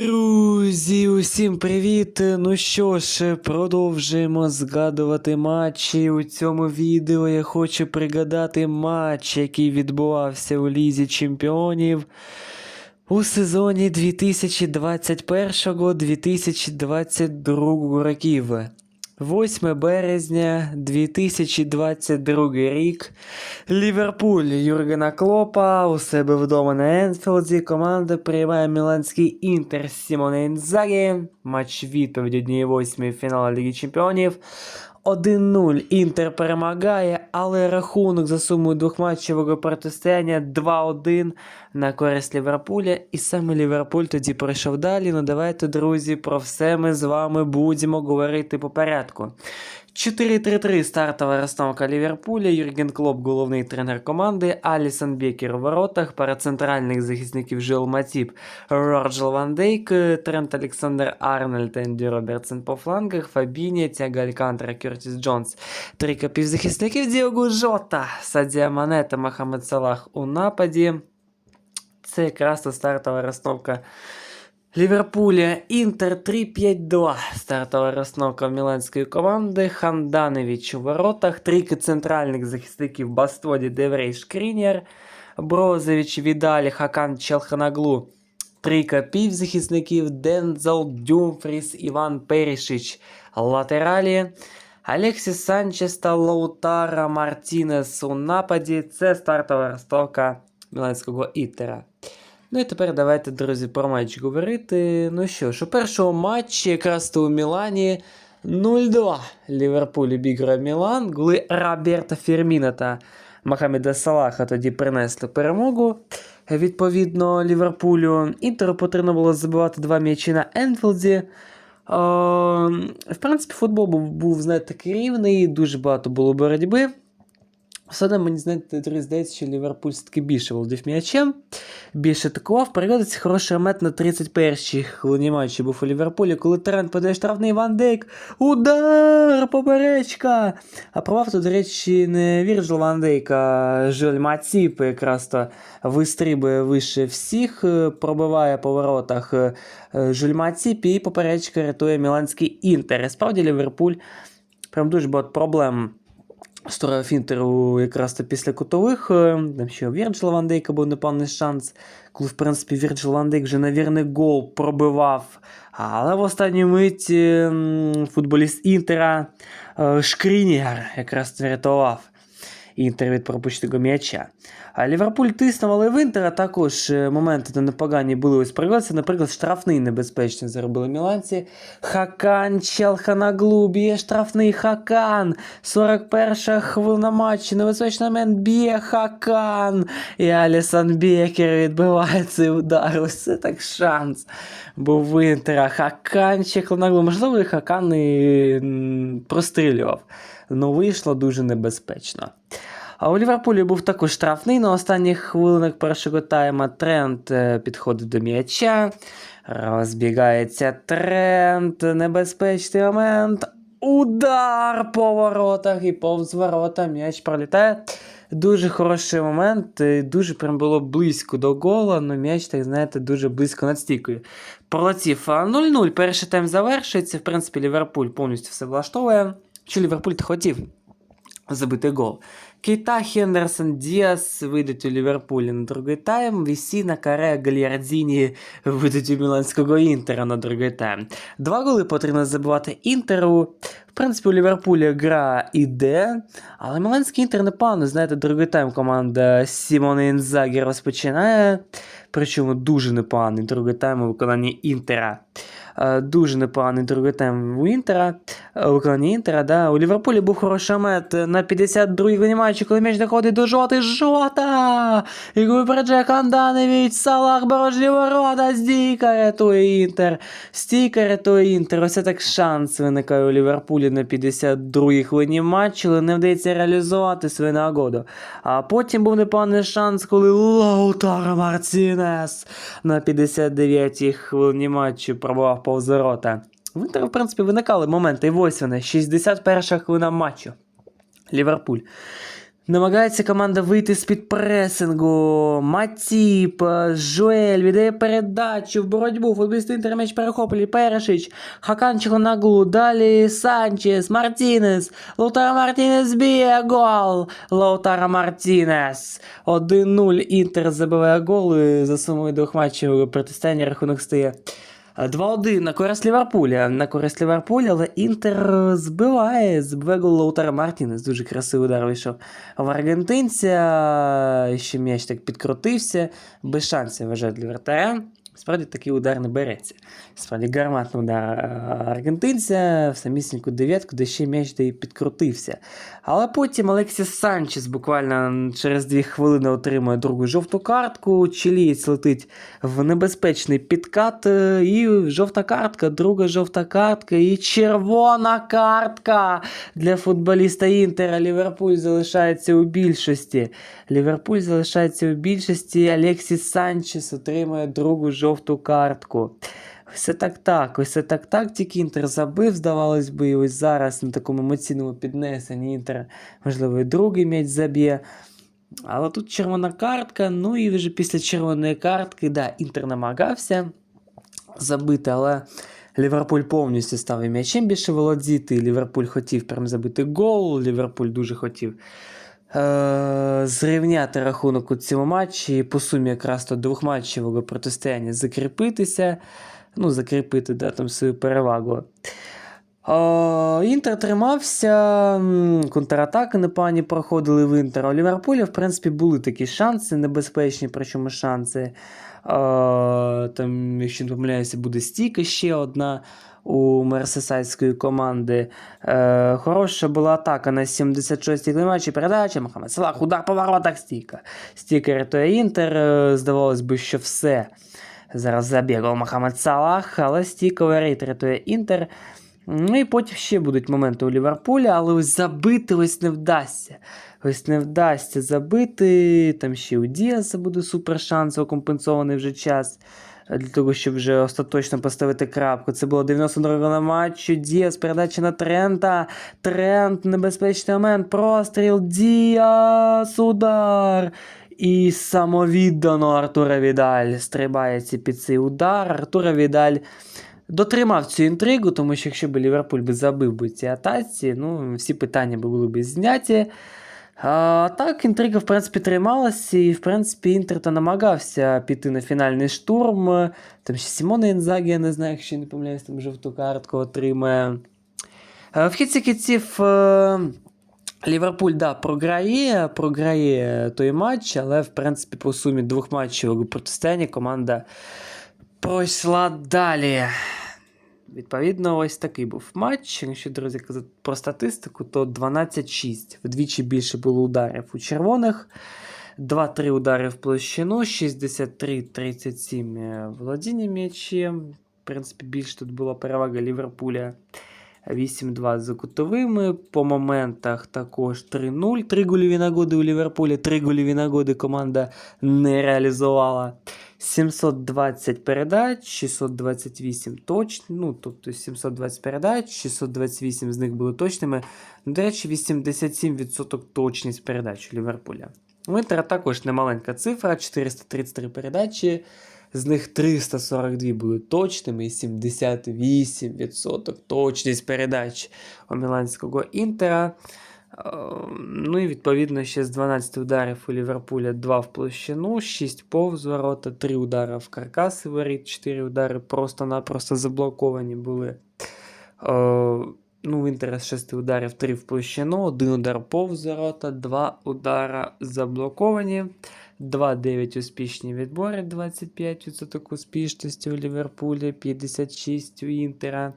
Друзі, усім привіт! Ну що ж, продовжуємо згадувати матчі. У цьому відео я хочу пригадати матч, який відбувався у Лізі Чемпіонів у сезоні 2021-2022 років. 8 березня 2022 рік. Ліверпуль Юргена Клопа у себе вдома на Енфілді. Команда приймає міланський інтер Сімоне Інзагі. Матч відповідь 1-8 фіналу Ліги Чемпіонів. 1-0 Інтер перемагає, але рахунок за сумою двохматчевого протистояння 2-1 на користь Ліверпуля. І саме Ліверпуль тоді пройшов далі. Ну давайте, друзі, про все ми з вами будемо говорити по порядку. 4-3-3 стартова розстановка Ліверпуля, Юрген Клоп, головний тренер команди, Алісон Бекер у воротах, пара центральних захисників Жил Матіп, Рорджел Ван Дейк, Трент Олександр Арнольд, Енді Робертсон по флангах, Фабіні, Тяга Алькантра, Кертіс Джонс, трійка півзахисників Діого Жота, Садія Мане та Мохамед Салах у нападі. Це якраз та стартова розстановка Ліверпуля Інтер 3-5-2. Стартова розстановка міланської команди. Ханданевич у воротах. Трійки центральних захисників Бастоді, Деврей, Шкрінєр. Брозевич, Відалі, Хакан, Челханаглу. Трійка півзахисників Дензел, Дюмфріс, Іван Перішич. Латералі. Алексіс Санчес та Лаутара Мартінес у нападі. Це стартова розстановка міланського Інтера. Ну і тепер давайте, друзі, про матч говорити. Ну що ж, у першому матчі, якраз то у Мілані 0-2. Ліверпуль обіграє Мілан. Голи Роберта Ферміна та Мохамеда Салаха тоді принесли перемогу. Відповідно, Ліверпулю Інтеру потрібно було забивати два м'ячі на Енфілді. Е, в принципі, футбол був знаєте, такий рівний, дуже багато було боротьби. Все одно мені знаєте, здається, що Ліверпуль все-таки більше володів м'ячем, більше атакував. Переводиться хороший момент на 31-й хвилині матчі був у Ліверпулі, коли Трент подає штрафний Ван Дейк. Удар! Поперечка! А провав то, до речі, не Вірджил Ван Дейк, а Жиль Матіп якраз то вистрибує вище всіх, е, пробиває по воротах е, Жиль Матіп і поперечка рятує міланський інтер. Справді Ліверпуль прям дуже багато проблем. Створив Інтеру якраз то після кутових. е, Там ще Вірджил Ван був непевний шанс, коли, в принципі, Вірджил Ван Дейк вже, навірний, гол пробивав. Але в останню мить е, футболіст Інтера Шкрінігар якраз врятував Інтер від пропущеного м'яча. А Ліверпуль тиснув, але в Інтера також е, моменти непогані були ось проявилися. Наприклад, штрафний небезпечний заробили міланці. Хакан Челханаглу б'є штрафний Хакан. 41 хвилина матчу. Небезпечний момент б'є Хакан. І Алісон Бекер відбиває цей удар. Ось це так шанс. Був в Інтера. Хакан Челханаглу. Можливо, і Хакан і прострілював. Ну, вийшло дуже небезпечно. А у Ліверпулі був також штрафний на останніх хвилинах першого тайма. Трент е, підходить до м'яча. Розбігається Трент. Небезпечний момент. Удар по воротах і повз ворота м'яч пролітає. Дуже хороший момент. е, Дуже прям було близько до гола, але м'яч, так знаєте, дуже близько над стійкою. Пролетів 0-0. Перший тайм завершується. В принципі, Ліверпуль повністю все влаштовує. Що Ліверпуль хотів забити гол. Кейта, Хендерсон, Діас вийдуть у Ліверпулі на другий тайм. Вісіна, Каре, Гальярдіні вийдуть у Міланського Інтера на другий тайм. Два голи потрібно забивати Інтеру. В принципі, у Ліверпулі гра іде, але Міланський Інтер непогано. Знаєте, другий тайм команда Сімоне Інзагі розпочинає. Причому дуже непоганий другий тайм у виконанні Інтера. Е, Дуже непоганий другий тайм у Інтера. е, У виконанні Інтера, да. У Ліверпулі був хороший момент на 52-й хвилині коли м'яч доходить до жоти. Жота! І випереджає Канданевич, Салах борожні ворота, стійка рятує Інтер. Стійка рятує Інтер. Ось так шанс виникає у Ліверпулі на 52-й хвилині матчу, але не вдається реалізувати свою нагоду. А потім був непоганий шанс, коли Лаутаро Мартінес на 59-й хвилині матчу пробував повз ворота. В в принципі, виникали моменти. І ось вони, 61 хвилина матчу. Ліверпуль. Намагається команда вийти з-під пресингу. Матіп, Жуель віддає передачу в боротьбу. Футболіст Інтер м'яч перехоплює. Перешич, Хакан Чехонаглу, далі Санчес, Мартінес. Лаутаро Мартінес б'є гол. Лаутаро Мартінес. 1-0. Інтер забиває гол і за сумою двох матчів протистояння рахунок стає 2-1 на користь Ліверпуля. На користь Ліверпуля, але Інтер збиває, збиває гол Лаутара Мартінес. Дуже красивий удар вийшов в аргентинця. Ще м'яч так підкрутився. Без шансів вважають для вратаря. Справді такий удар не береться. Справді гарматний удар е, аргентинця в самісіньку дев'ятку, де ще м'яч де і підкрутився. Але потім Алексіс Санчес буквально через дві хвилини отримує другу жовту картку. Чилієць летить в небезпечний підкат. е, І жовта картка, друга жовта картка і червона картка для футболіста Інтера. Ліверпуль залишається у більшості. Ліверпуль залишається у більшості. Алексіс Санчес отримує другу жовту картку. Все так так, ось це так так, тільки Інтер забив, здавалось би, і ось зараз на такому емоційному піднесенні Інтер, можливо, і другий м'яч заб'є. Але тут червона картка, ну і вже після червоної картки, да, Інтер намагався забити, але Ліверпуль повністю став і м'ячем більше володіти. Ліверпуль хотів прям забити гол, Ліверпуль дуже хотів зрівняти рахунок у цьому матчі по сумі якраз то двохматчевого протистояння закріпитися. Ну, закріпити да, там свою перевагу. Е, Інтер тримався, контратаки непогані проходили в Інтер. У Ліверпуля, в принципі, були такі шанси, небезпечні, причому шанси. Е, Там, якщо не помиляюся, буде стійка ще одна у мерсесайської команди. Е, Хороша була атака на 76-й клімачі. Передача Мохамед Салах, удар по воротах стійка. Стійка рятує Інтер. Е, Здавалось би, що все. Зараз забігав Мохамед Салах, але стійка воріт рятує Інтер. Ну і потім ще будуть моменти у Ліверпуля, але ось забити ось не вдасться. Ось не вдасться забити. Там ще у Діаса буде супер шанс, компенсований вже час. Для того, щоб вже остаточно поставити крапку. Це було 92 на матчі. Діас, передача на Трента. Трент, небезпечний момент. Простріл. Діас, удар. І самовіддано Артура Відаль стрибається під цей удар. Артура Відаль дотримав цю інтригу, тому що якщо б Ліверпуль би забив би ці атаці, ну, всі питання були б зняті. А, так, інтрига, в принципі, трималася, і, в принципі, Інтер то намагався піти на фінальний штурм. Там ще Сімона Інзагі, я не знаю, якщо не помиляюсь, там жовту картку отримає. Е, В кінці кінців е, Ліверпуль да, програє, програє той матч, але в принципі по сумі двох матчів у протистоянні команда пройшла далі. Відповідно, ось такий був матч. Якщо, друзі, казати про статистику, то 12-6. Вдвічі більше було ударів у червоних. 2-3 удари в площину, 63-37 е, володіння м'ячем. В принципі, більше тут була перевага Ліверпуля. 8-2 за кутовими. По моментах також 3-0. Три гольові нагоди у Ліверпулі, три гольові нагоди команда не реалізувала. 720 передач, 628 точно. Ну, тобто 720 передач, 628 з них були точними. До речі, 87% точність передач Ліверпуля. У Інтера також немаленька цифра, 433 передачі. З них 342 були точними і 78% точність передач у Міланського Інтера. Е, Ну і відповідно ще з 12 ударів у Ліверпуля 2 в площину, 6 повз ворота, 3 удари в каркаси воріт, 4 удари просто-напросто заблоковані були. Е, Ну, в Інтера з 6 ударів 3 в площину, 1 удар повз ворота, 2 удара заблоковані. 2-9 успішні відбори, 25% успішності у Ліверпулі, 56 у Інтера.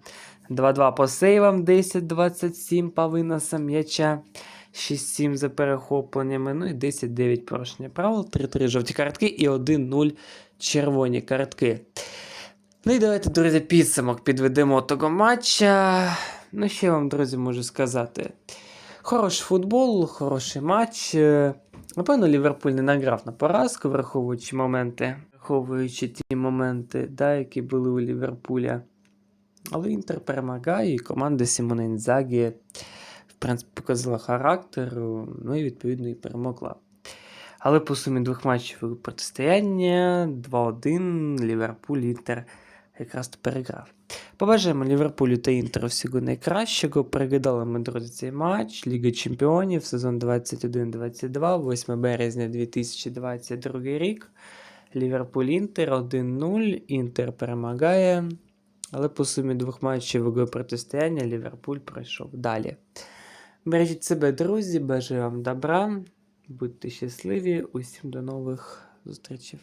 2-2 по сейвам, 10-27 по виносам м'яча. 6-7 за перехопленнями, ну і 10-9 порушення правил, 3-3 жовті картки і 1-0 червоні картки. Ну і давайте, друзі, підсумок підведемо того матча. Ну, що я вам, друзі, можу сказати? Хороший футбол, хороший матч. Напевно, Ліверпуль не награв на поразку, враховуючи моменти, враховуючи ті моменти, да, які були у Ліверпуля. Але Інтер перемагає, і команда Сімона Інзагі, в принципі, показала характер, ну і відповідно і перемогла. Але по сумі двох матчів протистояння 2-1 Ліверпуль Інтер якраз переграв. Побажаємо Ліверпулю та Інтеру всього найкращого. Переглядали ми, друзі, цей матч Ліга Чемпіонів, сезон 21-22, 8 березня 2022 рік. Ліверпуль Інтер 1-0. Інтер перемагає. Але по сумі двох матчів протистояння Ліверпуль пройшов далі. Бережіть себе, друзі, бажаю вам добра. Будьте щасливі, усім до нових зустрічей.